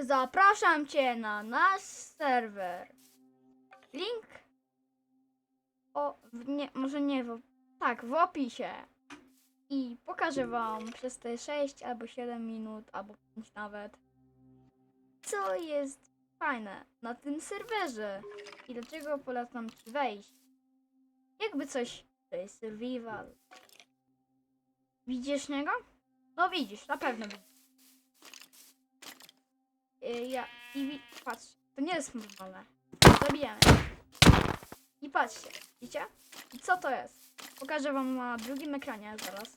Zapraszam cię na nasz serwer. Link. O, nie, może nie w, tak, w opisie. I pokażę wam przez te 6 albo 7 minut, albo 5 nawet, co jest fajne na tym serwerze i dlaczego polecam ci wejść. Jakby coś, to jest survival. Widzisz niego? No widzisz, na pewno widzisz. Y, ja, i patrz, to nie jest normalne. Zabijamy. I patrzcie, widzicie? I co to jest? Pokażę wam na drugim ekranie zaraz.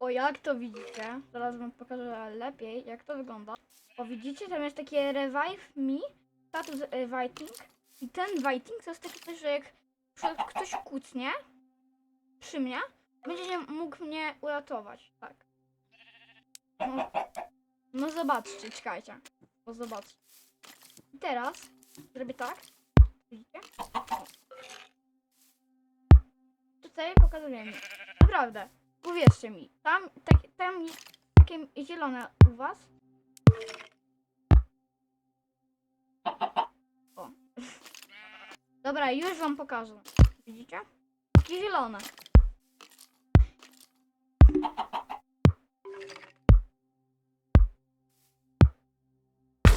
O, jak to widzicie? Zaraz wam pokażę lepiej, jak to wygląda. O, widzicie? Tam jest takie revive me, status writing. I ten writing to jest taki coś, że jak ktoś kucnie przy mnie, będzie mógł mnie uratować. Tak. No, no zobaczcie, czekajcie. Bo zobaczcie. I teraz zrobię tak. Widzicie? Tutaj pokazuję mi. Naprawdę. Uwierzcie mi. Tam, tak, tam jest takie zielone u was. O. Dobra, już wam pokażę. Widzicie? Takie zielone.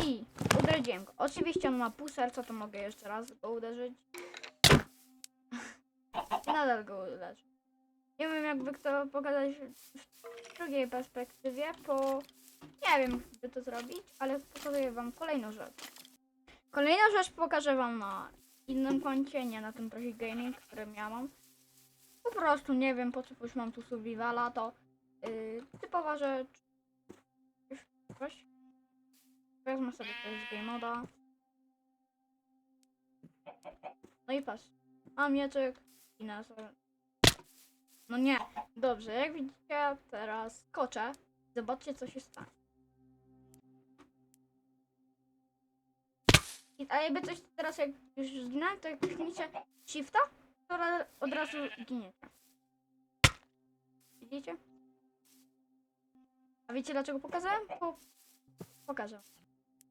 I uderzyłem go. Oczywiście on ma pół serca, to mogę jeszcze raz go uderzyć. Nadal go uderzę. Nie wiem jakby to pokazać w drugiej perspektywie, bo nie wiem by to zrobić, ale pokazuję wam kolejną rzecz. Kolejna rzecz pokażę wam na innym koncie, nie na tym trochę gaming, który miałam. Po prostu nie wiem po co już mam tu survivala, to yy, typowa rzecz. Coś. Wezmę sobie z game moda. No i patrz. Mam mieczek i na sobie. No nie. Dobrze, jak widzicie teraz koczę. Zobaczcie co się stanie. I, a jakby coś teraz jak już zginę, to jak klikniecie shifta, to od razu giniecie. Widzicie? A wiecie dlaczego pokazałem? Po... Pokażę.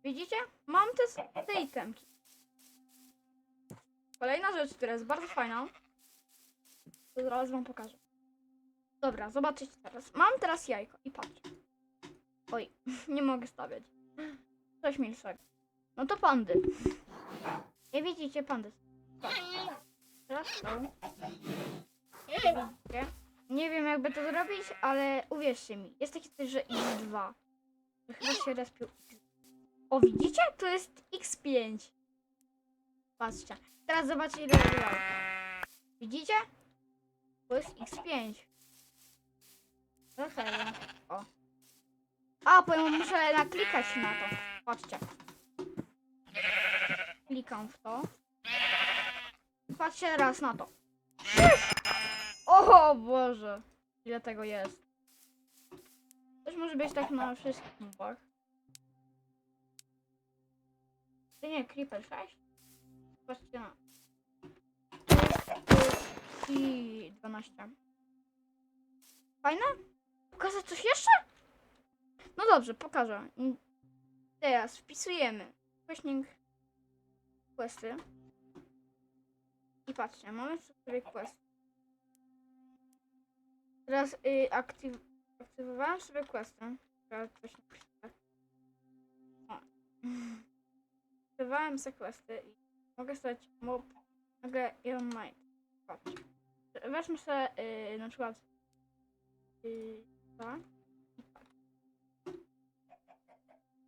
Widzicie? Mam te, te itemki. Kolejna rzecz, która jest bardzo fajna. To zaraz wam pokażę. Dobra, zobaczcie teraz. Mam teraz jajko i patrzcie. Oj, nie mogę stawiać. Coś milszego. No to pandy. Nie widzicie pandy. Teraz są. Widzicie? Nie wiem jakby to zrobić, ale uwierzcie mi. Jest taki coś, że X2. Że chyba się respił. O, widzicie? To jest X5. Patrzcie. Teraz zobaczcie ile jajko. Widzicie? To jest X5. No serio. O. A, ja muszę naklikać na to. Patrzcie. Klikam w to. Patrzcie teraz na to. O Boże. Ile tego jest. Też może być tak na wszystkich mobach. To nie, Creeper 6. Patrzcie na. I 12. Fajne? Pokazać coś jeszcze? No dobrze, pokażę. Teraz wpisujemy wcześniej questy. I patrzcie, mamy sobie quest. Teraz y, aktyw aktywowałem sobie questy. Teraz coś napisać. O. Aktywowałem sobie questy i mogę stać mob nagle Iron Might. Patrz. Weźmy sobie y, na przykład y, tak.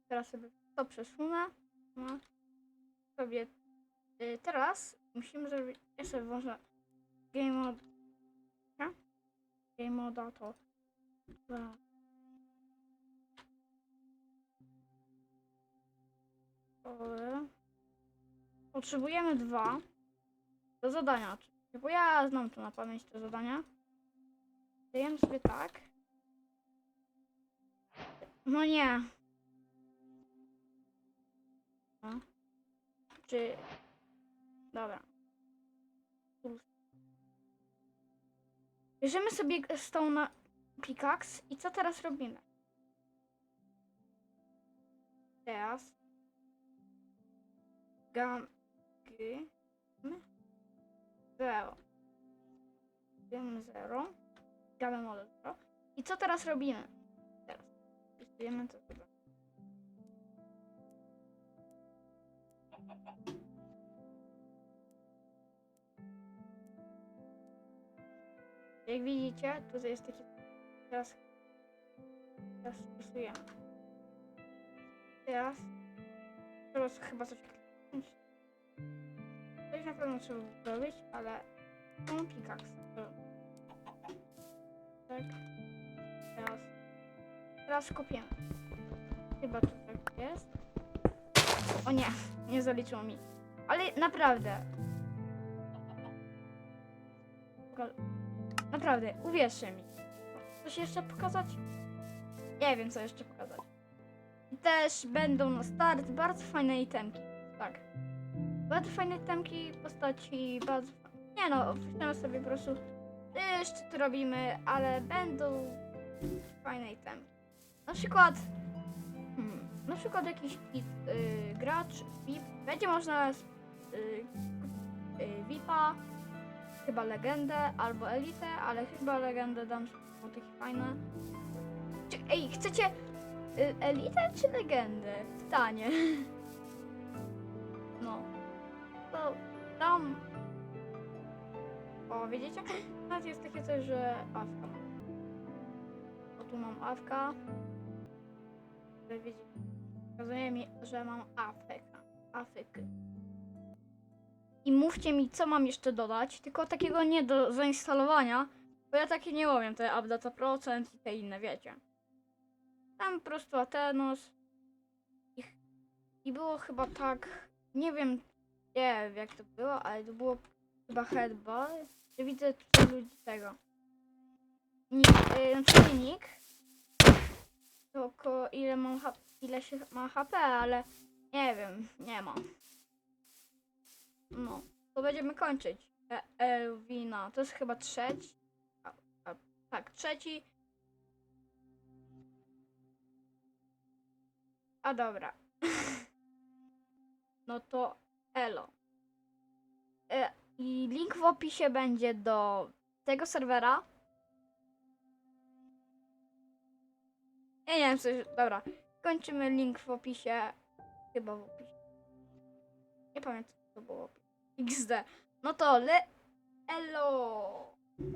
Teraz sobie to przesunę. No. Sobie y, teraz musimy zrobić. Sobie włożę game mode. Game moda to. dwa. Potrzebujemy dwa do zadania. Bo ja znam to na pamięć te zadania. Dajemy sobie tak. No nie. No. Czy... Dobra. Bierzemy sobie stone pickaxe i co teraz robimy? Teraz. Gam. G. M. Zero. Gam zero. Gamę model zero. I co teraz robimy? Teraz. Wpisujemy to chyba. Jak widzicie, tutaj jest taki. Teraz. Teraz wpisujemy. Teraz. Teraz chyba coś kliknąć. Coś na pewno trzeba zrobić, ale. Mam pikaks. Tak. Teraz. Teraz kopiemy. Chyba to tak jest. O nie, nie zaliczyło mi. Ale naprawdę. Naprawdę, uwierzcie mi. Coś jeszcze pokazać? Nie wiem, co jeszcze pokazać. Też będą na start bardzo fajne itemki. Tak. Bardzo fajne itemki w postaci bardzo... Nie no, wpiszemy sobie po prostu jeszcze to robimy, ale będą fajne itemki. Na przykład... Hmm, na przykład jakiś kit, y, gracz VIP. Będzie można z- y, y, VIPa, chyba legendę albo elitę, ale chyba legendę dam, bo takie fajne. Czy, ej, chcecie y, elitę czy legendę? Pytanie. No. To dam. O, widzicie? Nawet jest takie coś, że awka. O, tu mam awka. Widzicie. Pokazuje mi, że mam afeka. Afyk. I mówcie mi, co mam jeszcze dodać, tylko takiego nie do zainstalowania, bo ja takie nie umiem, te updata procent i te inne, wiecie. Tam po prostu Atenos i było chyba tak, nie wiem, nie wiem jak to było, ale to było chyba headball, że widzę tutaj ludzi tego. Nick, yy, nie nick, tylko ile mam ile się ma HP, ale nie wiem, nie ma. No, to będziemy kończyć. E, Elwina, to jest chyba trzeci. A, a, tak, trzeci. A dobra. no to elo. E, I link w opisie będzie do tego serwera. Ja nie wiem, coś. Dobra. Kończymy link w opisie. Chyba w opisie. Nie pamiętam, co to było. XD. No to le... Elo!